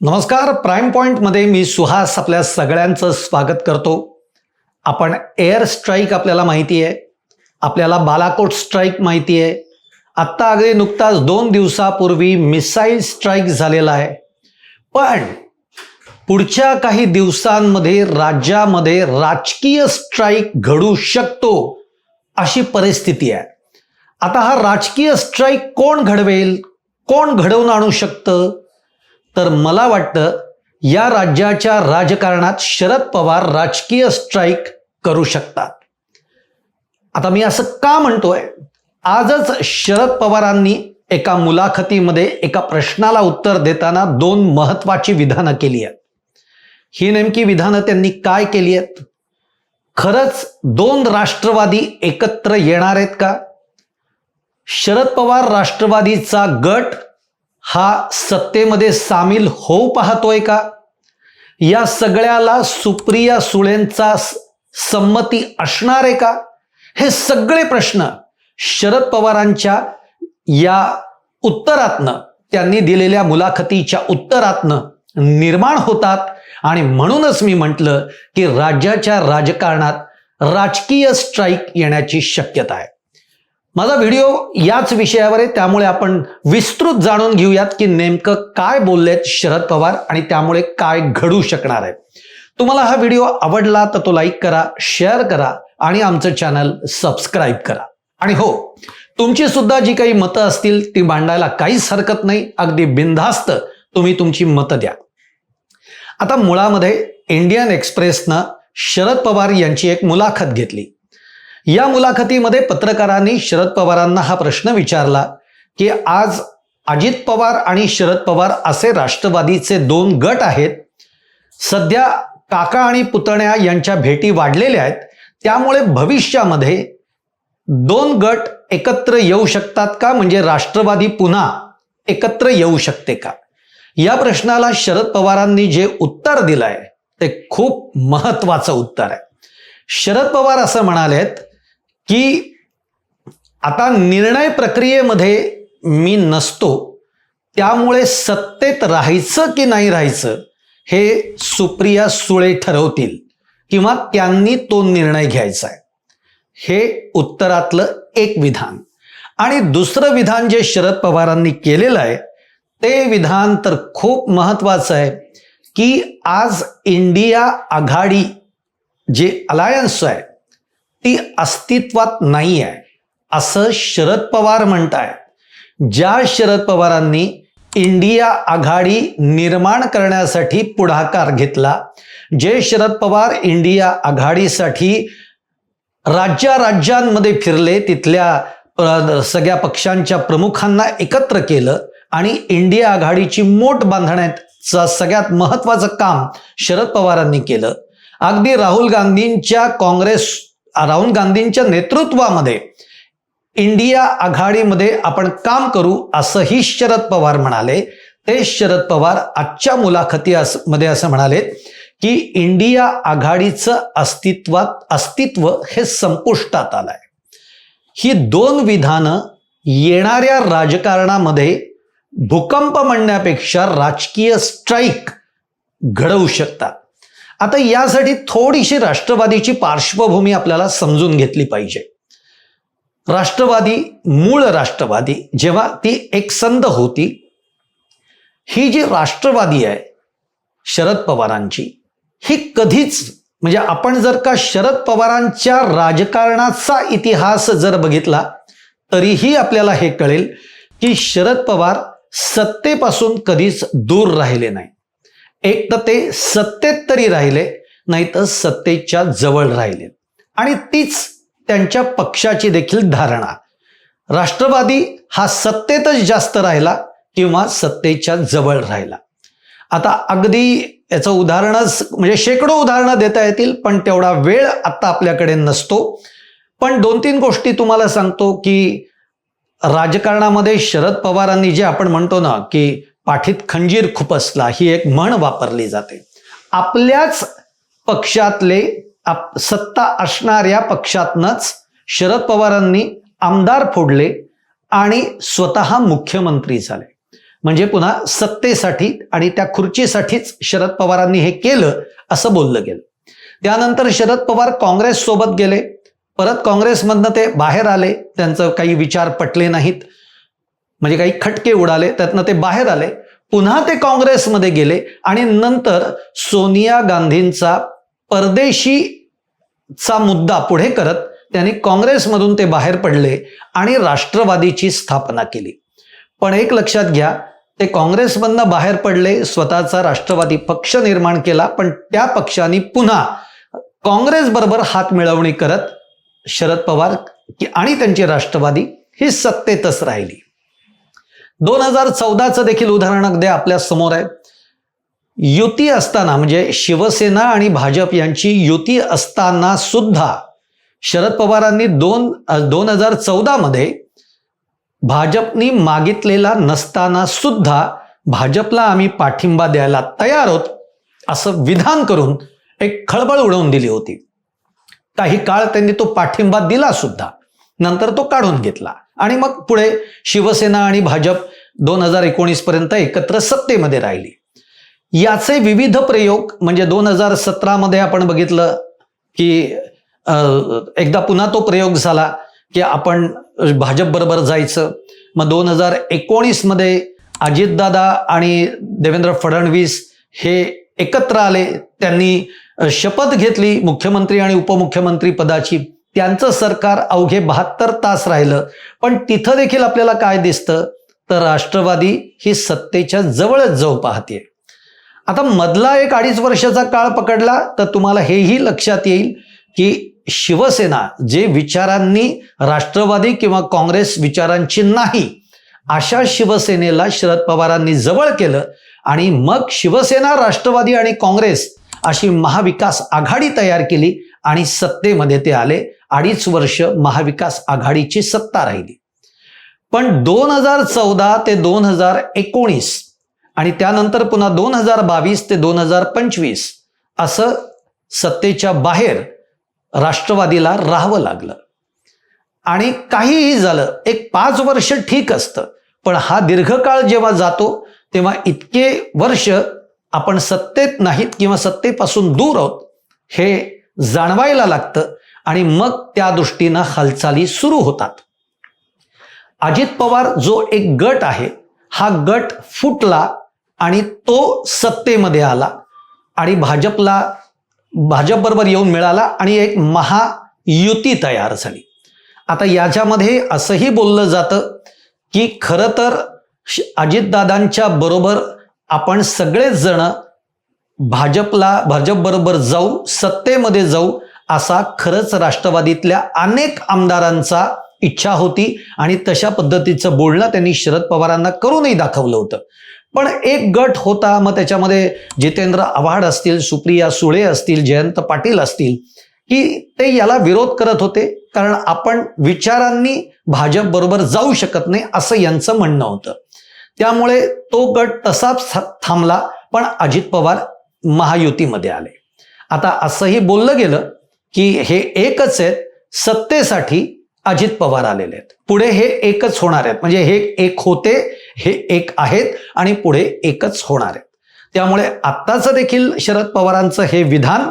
नमस्कार प्राईम पॉईंटमध्ये मी सुहास आपल्या सगळ्यांचं स्वागत करतो. आपण एअर स्ट्राईक आपल्याला माहिती आहे आपल्याला बालाकोट स्ट्राईक माहिती आहे आत्ता अगदी नुकताच दोन दिवसापूर्वी मिसाईल स्ट्राईक झालेला आहे. पण पुढच्या काही दिवसांमध्ये राज्यामध्ये राजकीय स्ट्राईक घडू शकतो अशी परिस्थिती आहे. आता हा राजकीय स्ट्राईक कोण घडवेल? कोण घडवून आणू शकतं? तर मला वाटतं या राज्याच्या राजकारणात शरद पवार राजकीय स्ट्राईक करू शकतात. आता मी असं का म्हणतोय? आजच शरद पवारांनी एका मुलाखतीमध्ये एका प्रश्नाला उत्तर देताना दोन महत्वाची विधानं केली आहेत. ही नेमकी विधानं त्यांनी काय केली आहेत? खरंच दोन राष्ट्रवादी एकत्र येणार आहेत का? शरद पवार राष्ट्रवादीचा गट हा सत्तेमध्ये सामील होऊ पाहतोय का? या सगळ्याला सुप्रिया सुळेंचा संमती असणार आहे का? हे सगळे प्रश्न शरद पवारांच्या या उत्तरातनं त्यांनी दिलेल्या मुलाखतीच्या उत्तरातनं निर्माण होतात. आणि म्हणूनच मी म्हटलं की राज्याच्या राजकारणात राजकीय स्ट्राईक येण्याची शक्यता आहे. माझा व्हिडिओ याच विषयावर आहे त्यामुळे आपण विस्तृत जाणून घेऊयात की नेमकं काय बोललेत शरद पवार आणि त्यामुळे काय घडू शकणार आहे. तुम्हाला हा व्हिडिओ आवडला तर तो लाईक करा शेअर करा आणि आमचं चॅनल सबस्क्राईब करा. आणि हो तुमची सुद्धा जी काही मतं असतील ती मांडायला काहीच हरकत नाही अगदी बिनधास्त तुम्ही तुमची मतं द्या. आता मुळामध्ये इंडियन एक्सप्रेसनं शरद पवार यांची एक मुलाखत घेतली. या मुलाखतीमध्ये पत्रकारांनी शरद पवारांना हा प्रश्न विचारला की आज अजित पवार आणि शरद पवार असे राष्ट्रवादीचे दोन गट आहेत. सध्या काका आणि पुतण्या यांच्या भेटी वाढलेल्या आहेत. त्यामुळे भविष्यामध्ये दोन गट एकत्र येऊ शकतात का? म्हणजे राष्ट्रवादी पुन्हा एकत्र येऊ शकते का? या प्रश्नाला शरद पवारांनी जे उत्तर दिलंय ते खूप महत्वाचं उत्तर आहे. शरद पवार असं म्हणालेत की आता निर्णय प्रक्रियेमध्ये मी नसतो त्यामुळे सत्तेत राहायचं की नाही राहायचं हे सुप्रिया सुळे ठरवतील किंवा त्यांनी तो निर्णय घ्यायचा आहे. हे उत्तरातलं एक विधान. आणि दुसरं विधान जे शरद पवारांनी केलेलं आहे ते विधान तर खूप महत्वाचं आहे की आज इंडिया आघाडी जे अलायन्स आहे ती अस्तित्वात नाही आहे असं शरद पवार म्हणताय ज्या शरद पवारांनी इंडिया आघाडी निर्माण करण्यासाठी पुढाकार घेतला जे शरद पवार इंडिया आघाडीसाठी राज्या राज्यांमध्ये फिरले तिथल्या सगळ्या पक्षांच्या प्रमुखांना एकत्र केलं आणि इंडिया आघाडीची मोठ बांधण्याचं सगळ्यात महत्वाचं काम शरद पवारांनी केलं. अगदी राहुल गांधींच्या काँग्रेस राहुल गांधींच्या नेतृत्वामध्ये इंडिया आघाडीमध्ये आपण काम करू असंही शरद पवार म्हणाले. ते शरद पवार आजच्या मुलाखती अस- मध्ये असं म्हणाले की इंडिया आघाडीचं अस्तित्वात अस्तित्व हे संपुष्टात आलंय. ही दोन विधानं येणाऱ्या राजकारणामध्ये भूकंप म्हणण्यापेक्षा राजकीय स्ट्राईक घडवू शकतात. आता यासाठी थोडीशी राष्ट्रवादीची पार्श्वभूमी आपल्याला समजून घेतली पाहिजे. राष्ट्रवादी मूळ राष्ट्रवादी जेव्हा ती एकसंध होती ही जी राष्ट्रवादी आहे शरद पवारांची ही कधीच म्हणजे आपण जर का शरद पवारांच्या राजकारणाचा इतिहास जर बघितला तरीही आपल्याला हे कळेल की शरद पवार सत्तेपासून कधीच दूर राहिले नाही एक तर ते सत्तेत तरी राहिले नाही तर सत्तेच्या जवळ राहिले. आणि तीच त्यांच्या पक्षाची देखील धारणा. राष्ट्रवादी हा सत्तेतच जास्त राहिला किंवा सत्तेच्या जवळ राहिला. आता अगदी याचं उदाहरणच म्हणजे शेकडो उदाहरणं देता येतील पण तेवढा वेळ आत्ता आपल्याकडे नसतो. पण दोन तीन गोष्टी तुम्हाला सांगतो की राजकारणामध्ये शरद पवारांनी जे आपण म्हणतो ना की पाठीत खंजीर खुपसला ही एक म्हण वापरली जाते. आपल्याच पक्षातले आप सत्ता असणाऱ्या पक्षातनच शरद पवारांनी आमदार फोडले आणि स्वतः मुख्यमंत्री झाले. म्हणजे पुन्हा सत्तेसाठी आणि त्या खुर्चीसाठीच शरद पवारांनी हे केलं असं बोललं गेलं. त्यानंतर शरद पवार काँग्रेस सोबत गेले. परत काँग्रेसमधनं ते बाहेर आले. त्यांचं काही विचार पटले नाहीत. म्हणजे काही खटके उडाले त्यातनं ते बाहेर आले. पुन्हा ते काँग्रेसमध्ये गेले आणि नंतर सोनिया गांधींचा परदेशी चा मुद्दा पुढे करत त्यांनी काँग्रेसमधून ते बाहेर पडले आणि राष्ट्रवादीची स्थापना केली. पण एक लक्षात घ्या ते काँग्रेसमधनं बाहेर पडले स्वतःचा राष्ट्रवादी पक्ष निर्माण केला पण त्या पक्षाने पुन्हा काँग्रेस बरोबर हात मिळवणी करत शरद पवार आणि त्यांची राष्ट्रवादी ही सत्तेतच राहिली. दोन हजार चौदाचं देखील उदाहरण अगदी आपल्यासमोर आहे. युती असताना म्हणजे शिवसेना आणि भाजप यांची युती असताना सुद्धा शरद पवारांनी दोन दोन हजार चौदामध्ये भाजपनी मागितलेला नसताना सुद्धा भाजपला आम्ही पाठिंबा द्यायला तयार आहोत असं विधान करून एक खळबळ उडवून दिली होती. काही काळ त्यांनी तो पाठिंबा दिला सुद्धा नंतर तो काढून घेतला. आणि मग पुढे शिवसेना आणि भाजप दोन हजार एकोणीस पर्यंत एकत्र सत्तेमध्ये राहिली. याचे विविध प्रयोग म्हणजे दोन हजार सतरामध्ये आपण बघितलं की एकदा पुन्हा तो प्रयोग झाला की आपण भाजप बरोबर जायचं. मग दोन हजार एकोणीसमध्ये अजितदादा आणि देवेंद्र फडणवीस हे एकत्र आले. त्यांनी शपथ घेतली मुख्यमंत्री आणि उपमुख्यमंत्री पदाची. त्यांचं सरकार अवघे बहात्तर तास राहिलं. पण तिथं देखील आपल्याला काय दिसतं? तर राष्ट्रवादी ही सत्तेच्या जवळच जाऊ पाहते. आता मधला एक अडीच वर्षाचा काळ पकडला तर तुम्हाला हेही लक्षात येईल की शिवसेना जे विचारांनी राष्ट्रवादी किंवा काँग्रेस विचारांची नाही अशा शिवसेनेला शरद पवारांनी जवळ केलं आणि मग शिवसेना राष्ट्रवादी आणि काँग्रेस अशी महाविकास आघाडी तयार केली आणि सत्तेमध्ये ते आले. अडीच वर्ष महाविकास आघाडीची सत्ता राहिली. पण दोन हजार चौदा ते दोन हजार एकोणीस आणि त्यानंतर पुन्हा दोन हजार बावीस ते दोन हजार पंचवीस असं सत्तेच्या बाहेर राष्ट्रवादीला राहावं लागलं. आणि काहीही झालं एक पाच वर्ष ठीक असतं पण हा दीर्घकाळ जेव्हा जातो तेव्हा इतके वर्ष आपण सत्तेत नाहीत किंवा सत्तेपासून दूर आहोत हे जाणवायला लागतं आणि मग त्या दृष्टीनं हालचाली सुरू होतात. अजित पवार जो एक गट आहे हा गट फुटला आणि तो सत्तेमध्ये आला आणि भाजपला भाजपबरोबर येऊन मिळाला आणि एक महायुती तयार झाली. आता याच्यामध्ये असंही बोललं जातं की खरं तर अजितदादांच्या बरोबर आपण सगळेच जण भाजपला भाजपबरोबर जाऊ सत्तेमध्ये जाऊ असा खरंच राष्ट्रवादीतल्या अनेक आमदारांचा इच्छा होती आणि तशा पद्धतीचं बोलणं त्यांनी शरद पवारांना करूनही दाखवलं होतं. पण एक गट होता मग त्याच्यामध्ये जितेंद्र आव्हाड असतील सुप्रिया सुळे असतील जयंत पाटील असतील की ते याला विरोध करत होते कारण आपण विचारांनी भाजप बरोबर जाऊ शकत नाही असं यांचं म्हणणं होतं. त्यामुळे तो गट तसाच थांबला पण अजित पवार महायुतीमध्ये आले. आता असंही बोललं गेलं की हे एकच आहेत सत्तेसाठी अजित पवार आलेले आहेत. पुढे हे एकच होणार आहेत. म्हणजे हे एक होते हे एक आहेत आणि पुढे एकच होणार आहेत. त्यामुळे आत्ताचं देखील शरद पवारांचं हे विधान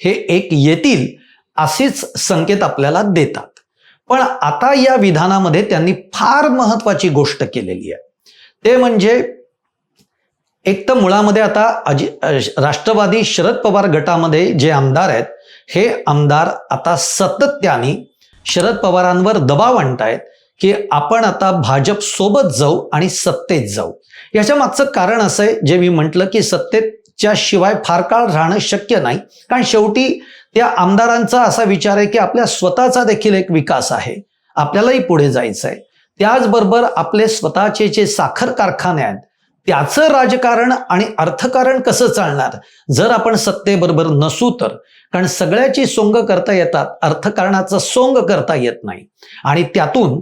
हे एक येतील असेच संकेत आपल्याला देतात. पण आता या विधानामध्ये त्यांनी फार महत्वाची गोष्ट केलेली आहे. ते म्हणजे एक तर मुळामध्ये आता अजि राष्ट्रवादी शरद पवार गटामध्ये जे आमदार आहेत हे आमदार आता सातत्याने शरद पवारांवर दबाव आणतायत की आपण आता भाजप सोबत जाऊ आणि सत्तेत जाऊ. याच्या मागचं कारण असं आहे जे मी म्हटलं की सत्तेच्या शिवाय फार काळ राहणं शक्य नाही. कारण शेवटी त्या आमदारांचा असा विचार आहे की आपल्या स्वतःचा देखील एक विकास आहे. आपल्यालाही पुढे जायचं आहे त्याचबरोबर आपले स्वतःचे जे साखर कारखाने आहेत त्याचं राजकारण आणि अर्थकारण कसं चालणार? जर आपण सत्तेबरोबर नसू तर. कारण सगळ्याची सोंग करता येतात अर्थकारणाचं सोंग करता येत नाही. आणि त्यातून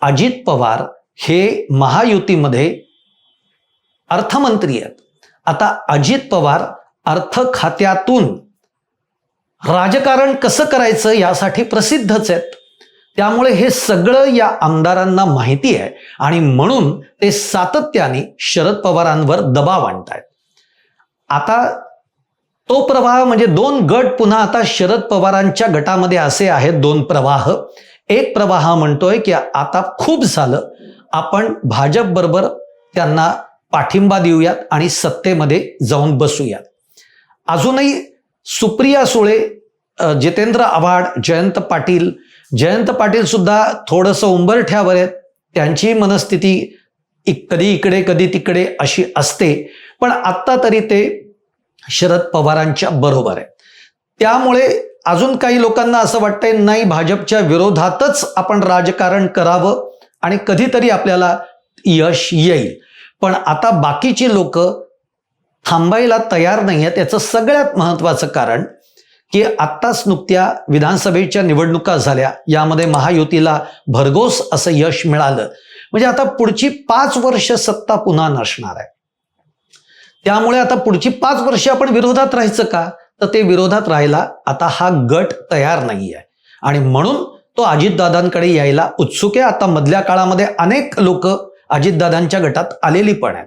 अजित पवार हे महायुतीमध्ये अर्थमंत्री आहेत. आता अजित पवार अर्थ खात्यातून राजकारण कसं करायचं यासाठी प्रसिद्धच आहेत. त्यामुळे हे सगळं या आमदारांना माहिती आहे आणि म्हणून ते सातत्याने शरद पवारांवर दबाव आणतायत. आता तो प्रवाह म्हणजे दोन गट पुन्हा आता शरद पवारांच्या गटामध्ये असे आहेत दोन प्रवाह. एक प्रवाह म्हणतोय की आता खूप झालं. आपण भाजप बरोबर त्यांना पाठिंबा देऊयात आणि सत्तेमध्ये जाऊन बसूयात. अजूनही सुप्रिया सुळे जितेंद्र आव्हाड जयंत पाटील जयंत पाटील सुद्धा थोडंसं उंबरठ्यावर आहेत. त्यांची मनस्थिती इक- कधी इकडे कधी तिकडे अशी असते. पण आत्ता तरी ते शरद पवारांच्या बरोबर आहे. त्यामुळे अजून काही लोकांना असं वाटतंय नाही भाजपच्या विरोधातच आपण राजकारण करावं आणि कधीतरी आपल्याला यश येईल. पण आता बाकीची लोक थांबायला तयार नाही आहेत. याचं सगळ्यात महत्त्वाचं कारण की आत्ताच नुकत्या विधानसभेच्या निवडणुका झाल्या. यामध्ये महायुतीला भरघोस असं यश मिळालं. म्हणजे आता पुढची पाच वर्ष सत्ता पुन्हा नसणार आहे. त्यामुळे आता पुढची पाच वर्ष आपण विरोधात राहायचं का? तर ते विरोधात राहायला आता हा गट तयार नाही आहे आणि म्हणून तो अजितदादांकडे यायला उत्सुक आहे. आता मधल्या काळामध्ये अनेक लोक अजितदादांच्या गटात आलेली पण आहेत.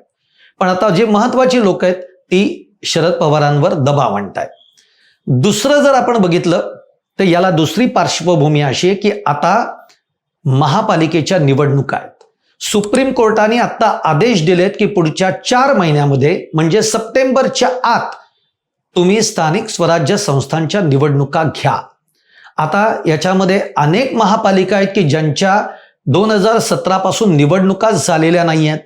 पण आता जे महत्वाची लोक आहेत ती शरद पवारांवर दबाव आणतायत. दुसरं जर आपण बघितलं तर याला दुसरी पार्श्वभूमी अशी आहे की आता महापालिकेच्या निवडणुका आहेत. सुप्रीम कोर्टाने आता आदेश दिलेत की पुढच्या चार महिन्यामध्ये म्हणजे सप्टेंबरच्या आत तुम्ही स्थानिक स्वराज्य संस्थांच्या निवडणुका घ्या. आता याच्यामध्ये अनेक महापालिका आहेत की ज्यांच्या दोन हजार सतरा पासून निवडणुका झालेल्या नाही आहेत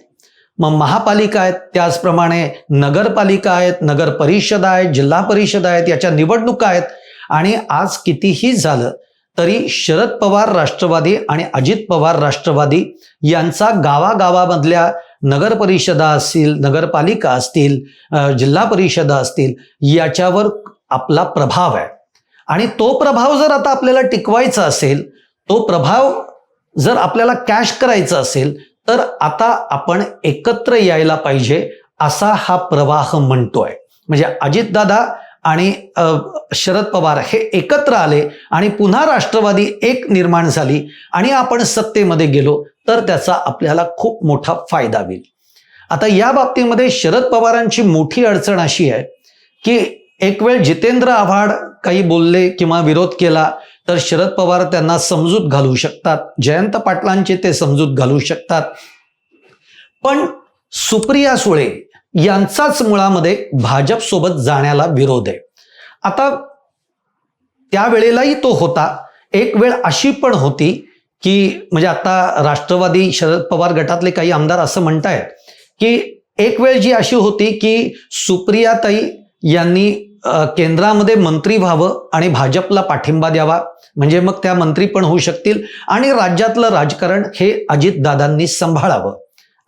मग महापालिका आहेत त्याचप्रमाणे नगरपालिका आहेत नगर परिषद आहेत जिल्हा परिषद आहेत याच्या निवडणुका आहेत. आणि आज कितीही झालं तरी शरद पवार राष्ट्रवादी आणि अजित पवार राष्ट्रवादी यांचा गावागावामधल्या नगर परिषदा असतील नगरपालिका असतील जिल्हा परिषदा असतील याच्यावर आपला प्रभाव आहे. आणि तो प्रभाव जर आता आपल्याला टिकवायचा असेल तो प्रभाव जर आपल्याला कॅश करायचा असेल तर आता आपण एकत्र यायला पाहिजे असा हा प्रवाह म्हणतोय. म्हणजे अजितदादा आणि शरद पवार हे एकत्र आले आणि पुन्हा राष्ट्रवादी एक निर्माण झाली आणि आपण सत्तेमध्ये गेलो तर त्याचा आपल्याला खूप मोठा फायदा होईल. आता या बाबतीमध्ये शरद पवारांची मोठी अडचण अशी आहे की एक वेळ जितेंद्र आव्हाड काही बोलले किंवा विरोध केला तर शरद पवार त्यांना समजूत घालू शकतात. जयंत पाटलांचे ते समजूत घालू शकतात. पण सुप्रिया सुळे यांचाच मुळामध्ये भाजप सोबत जाण्याला विरोध आहे. आता त्यावेळेलाही तो होता. एक वेळ अशी पण होती की म्हणजे आता राष्ट्रवादी शरद पवार गटातले काही आमदार असं म्हणतायत की एक वेळ जी अशी होती की सुप्रियाताई यांनी केंद्रामध्ये मंत्री व्हावं आणि भाजपला पाठिंबा द्यावा. म्हणजे मग त्या मंत्री पण होऊ शकतील आणि राज्यातलं राजकारण हे अजितदादांनी सांभाळावं.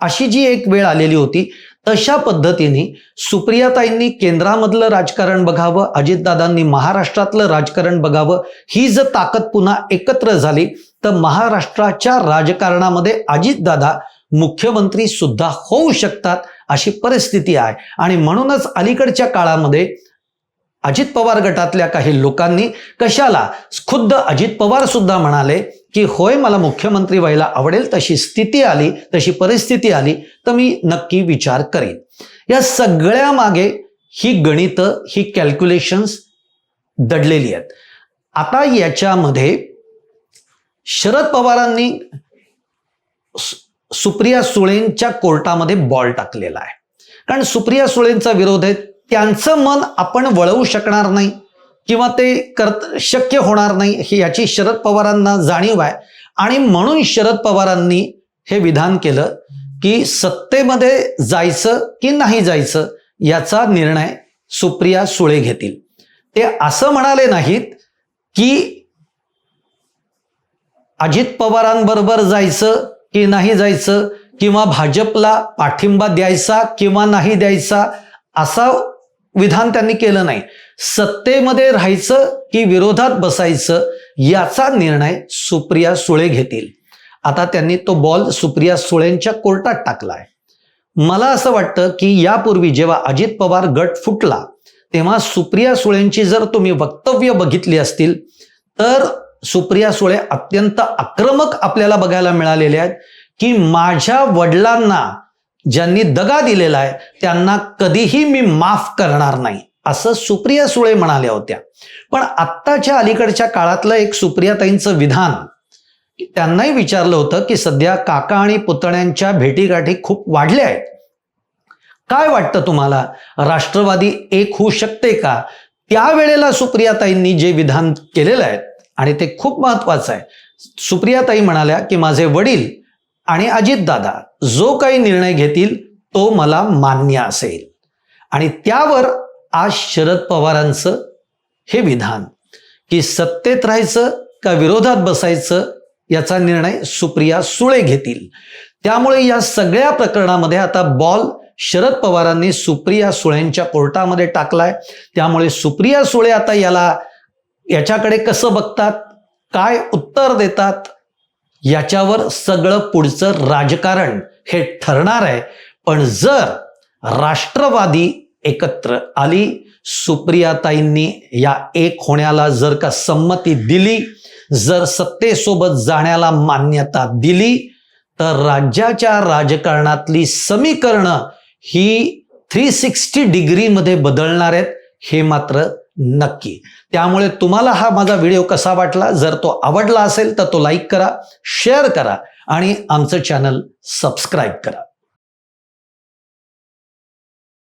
अशी जी एक वेळ आलेली होती तशा पद्धतीने सुप्रियाताईंनी केंद्रामधलं राजकारण बघावं अजितदादांनी महाराष्ट्रातलं राजकारण बघावं ही जर ताकद पुन्हा एकत्र झाली तर महाराष्ट्राच्या राजकारणामध्ये अजितदादा मुख्यमंत्री सुद्धा होऊ शकतात अशी परिस्थिती आहे. आणि म्हणूनच अलीकडच्या काळामध्ये अजित पवार गटातल्या काही लोकांनी कशाला खुद्द अजित पवार सुद्धा म्हणाले की होय मला मुख्यमंत्री व्हायला आवडेल तशी स्थिती आली तशी परिस्थिती आली तर मी नक्की विचार करेन. या सगळ्या मागे ही गणितं ही कॅल्क्युलेशन्स दडलेली आहेत. आता याच्यामध्ये शरद पवारांनी सुप्रिया सुळेंच्या कोर्टामध्ये बॉल टाकलेला आहे. कारण सुप्रिया सुळेंचा विरोध आहे त्यांचं मन आपण वळवू शकणार नाही. किंवा ते करत शक्य होणार नाही ही याची शरद पवारांना जाणीव आहे. आणि म्हणून शरद पवारांनी हे विधान केलं की सत्तेमध्ये जायचं की नाही जायचं याचा निर्णय सुप्रिया सुळे घेतील. ते असं म्हणाले नाहीत की अजित पवारांबरोबर जायचं की नाही जायचं किंवा भाजपला पाठिंबा द्यायचा किंवा नाही द्यायचा असा विधान त्यांनी केलं नाही. सत्तेमध्ये राहायचं की विरोधात बसायचं याचा निर्णय सुप्रिया सुळे घेतील. आता त्यांनी तो बॉल सुप्रिया सुळेंच्या कोर्टात टाकला आहे मला असं वाटतं की यापूर्वी जेव्हा अजित पवार गट फुटला तेव्हा सुप्रिया सुळेंची जर तुम्ही वक्तव्य बघितली असतील तर सुप्रिया सुळे अत्यंत आक्रमक आपल्याला बघायला मिळालेले आहेत की माझ्या वडिलांना ज्यांनी दगा दिलेला आहे त्यांना कधीही मी माफ करणार नाही असं सुप्रिया सुळे म्हणाल्या होत्या. पण आत्ताच्या अलीकडच्या काळातलं एक सुप्रियाताईंचं विधान त्यांनाही विचारलं होतं की सध्या काका आणि पुतण्यांच्या भेटीगाठी खूप वाढल्या आहेत. काय वाटतं तुम्हाला? राष्ट्रवादी एक होऊ शकते का? त्यावेळेला सुप्रियाताईंनी जे विधान केलेलं आहे आणि ते खूप महत्वाचं आहे. सुप्रियाताई म्हणाल्या की माझे वडील आणि अजितदादा जो काही निर्णय घेतील तो मला मान्य असेल. आणि त्यावर आज शरद पवारांचं हे विधान की सत्तेत राहायचं का विरोधात बसायचं याचा निर्णय सुप्रिया सुळे घेतील. त्यामुळे या सगळ्या प्रकरणामध्ये आता बॉल शरद पवारांनी सुप्रिया सुळेंच्या कोर्टामध्ये टाकलाय. त्यामुळे सुप्रिया सुळे आता याला याच्याकडे कसं बघतात काय उत्तर देतात याच्यावर सगळं पुढचं राजकारण हे ठरणार आहे. पण जर राष्ट्रवादी एकत्र आली सुप्रियाताईंनी या एक होण्याला जर का संमती दिली जर सत्तेसोबत जाण्याला मान्यता दिली तर राज्याच्या राजकारणातली समीकरणं ही थ्री सिक्स्टी डिग्रीमध्ये बदलणार आहेत. हे मात्र नक्की. त्यामुळे तुम्हाला हा माझा व्हिडिओ कसा वाटला जर तो आवडला असेल तर तो लाईक करा शेअर करा आणि आमचं चॅनल सबस्क्राईब करा.